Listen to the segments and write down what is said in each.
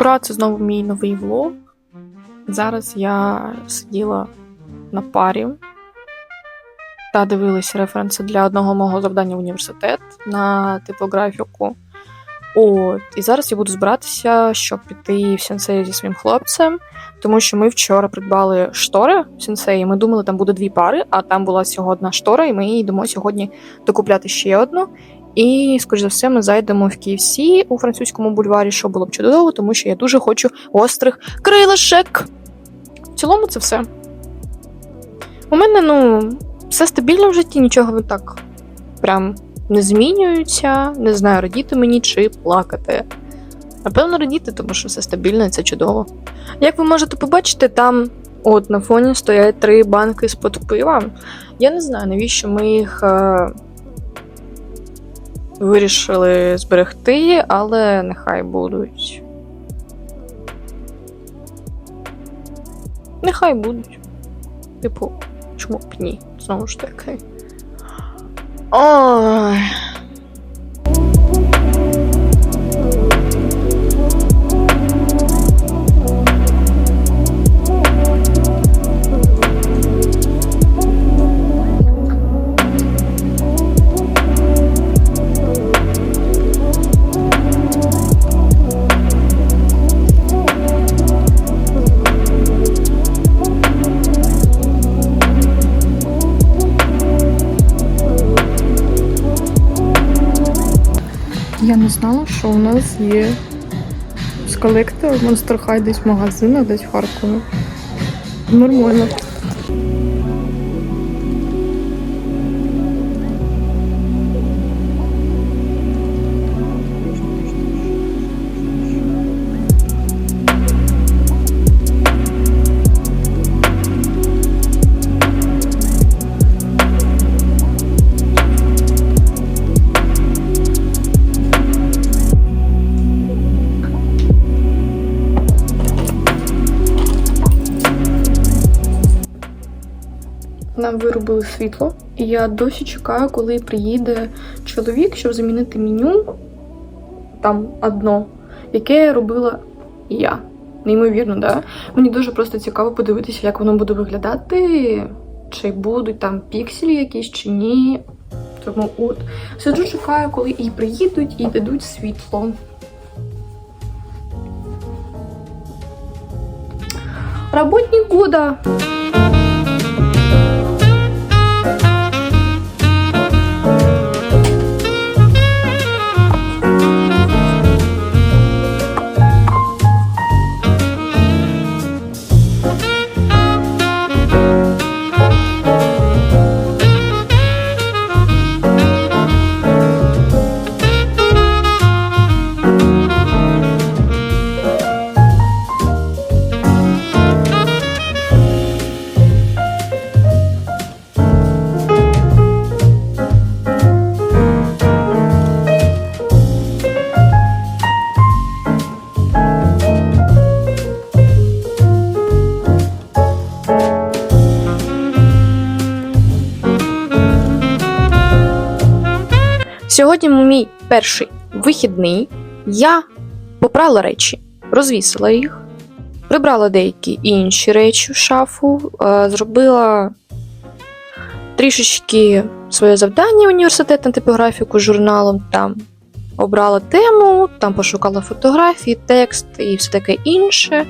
Ура, це знову мій новий влог. Зараз я сиділа на парі та дивилася референси для одного мого завдання в університет на типографіку. От, і зараз я буду збиратися, щоб піти в сенсей зі своїм хлопцем, тому що ми вчора придбали штори в сенсеї. Ми думали, там буде дві пари, а там була всього одна штора, і ми йдемо сьогодні докупляти ще одну. І, скоріш за все, ми зайдемо в KFC у французькому бульварі, що було б чудово, тому що я дуже хочу острих крилишек. В цілому це все. У мене, ну, все стабільно в житті, нічого не так прям не змінюється. Не знаю, радіти мені чи плакати. Напевно, радіти, тому що все стабільно і це чудово. Як ви можете побачити, там от на фоні стоять три банки з-под пива. Я не знаю, навіщо ми їх. Вирішили зберегти, але нехай будуть. Нехай будуть. Типу, чому б ні? Знову ж таки. Ой. Не знала, що у нас є з колектор Monster High десь в магазинах, десь в Харкові. Нормально. Нам світло, і я досі чекаю, коли приїде чоловік, щоб замінити меню там одно, яке робила я. Неймовірно, да? Мені дуже просто цікаво подивитися, як воно буде виглядати, чи будуть там пікселі якісь, чи ні. Тому от сиджу, чекаю, коли і приїдуть, і дадуть світло. Работник года! Сьогодні мій перший вихідний. Я попрала речі, розвісила їх, прибрала деякі інші речі в шафу, е, зробила трішечки своє завдання університет на типографіку журналом. Там обрала тему, там пошукала фотографії, текст і все таке інше.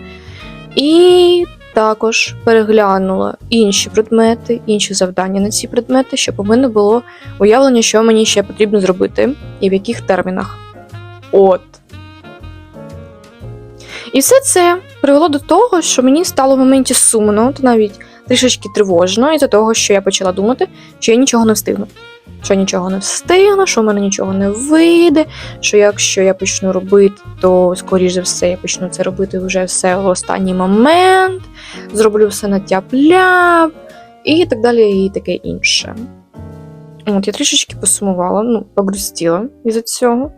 І також переглянула інші предмети, інші завдання на ці предмети, щоб у мене було уявлення, що мені ще потрібно зробити і в яких термінах. От. І все це привело до того, що мені стало в моменті сумно, та навіть трішечки тривожно, із-за того, що я почала думати, що я нічого не встигну. Що нічого не встигну, що в мене нічого не вийде, що якщо я почну робити, то скоріш за все я почну це робити вже все в останній момент, зроблю все на тяп-ляп і так далі, і таке інше. От, я трішечки посумувала, ну, погрустіла із-за цього,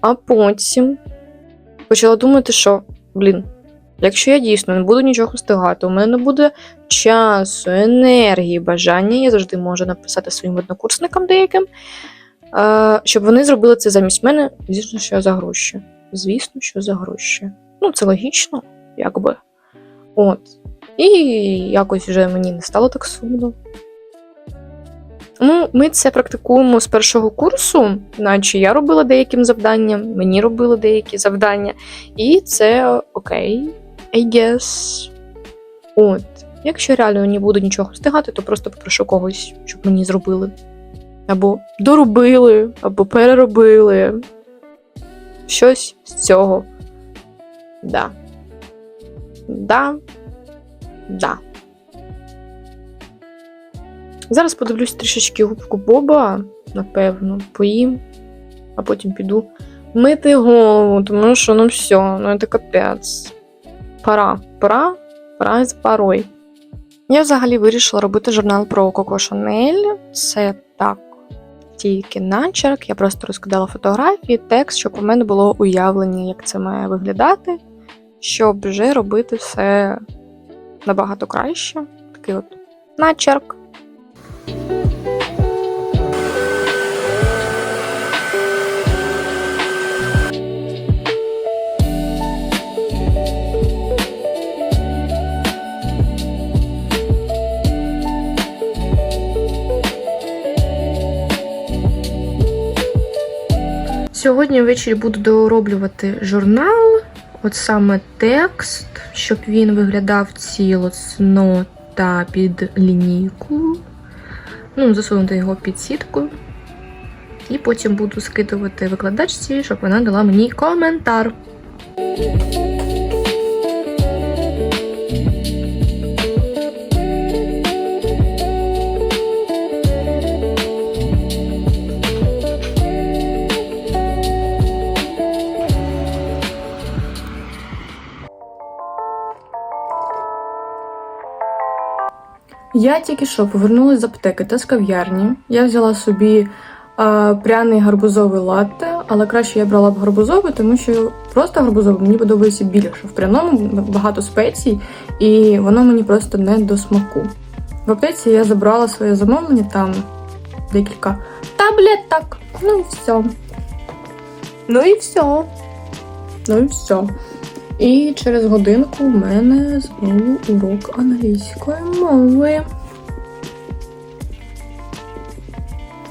а потім почала думати, що, блін, якщо я дійсно не буду нічого встигати, у мене не буде часу, енергії, бажання, я завжди можу написати своїм однокурсникам деяким, е, щоб вони зробили це замість мене, звісно, що за гроші. Звісно, що за гроші. Ну, це логічно, якби. От. І якось вже мені не стало так сумно. Ну, ми це практикуємо з першого курсу, наче я робила деяким завданням, мені робили деякі завдання, і це окей, I guess. От. Якщо реально не буду нічого встигати, то просто попрошу когось, щоб мені зробили. Або доробили, або переробили. Щось з цього. Да. Да. Да. Зараз подивлюсь трішечки губку Боба, напевно, поїм, а потім піду мити голову, тому що ну все, ну це капець. Пора, пора, пора з парой. Я взагалі вирішила робити журнал про Коко Шанель. Це так, тільки начерк. Я просто розкидала фотографії, текст, щоб у мене було уявлення, як це має виглядати, щоб вже робити все набагато краще. Такий от начерк. Сьогодні ввечері буду дороблювати журнал, от саме текст, щоб він виглядав цілосно та під лінійку. Ну, засунути його під сітку. І потім буду скидувати викладачці, щоб вона дала мені коментар. Я тільки що повернулася з аптеки та з кав'ярні. Я взяла собі а, пряний гарбузовий латте, але краще я брала б гарбузовий, тому що просто гарбузовий мені подобається більше. В пряному багато спецій, і воно мені просто не до смаку. В аптеці я забрала своє замовлення, там декілька таблеток. Ну і все. Ну і все. Ну і все. І через годинку в мене знову урок англійської мови.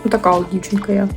Така от дівчинка я.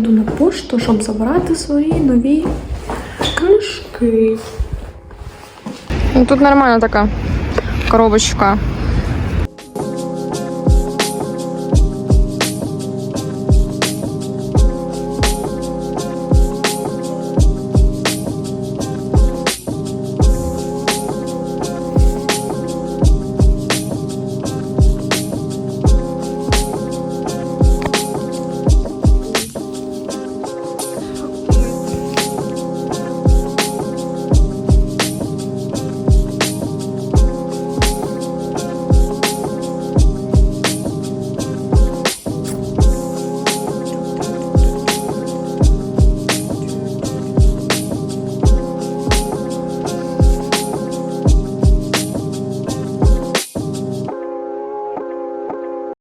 Йду на пошту, щоб забрати свої нові книжки. Ну, тут нормальна така коробочка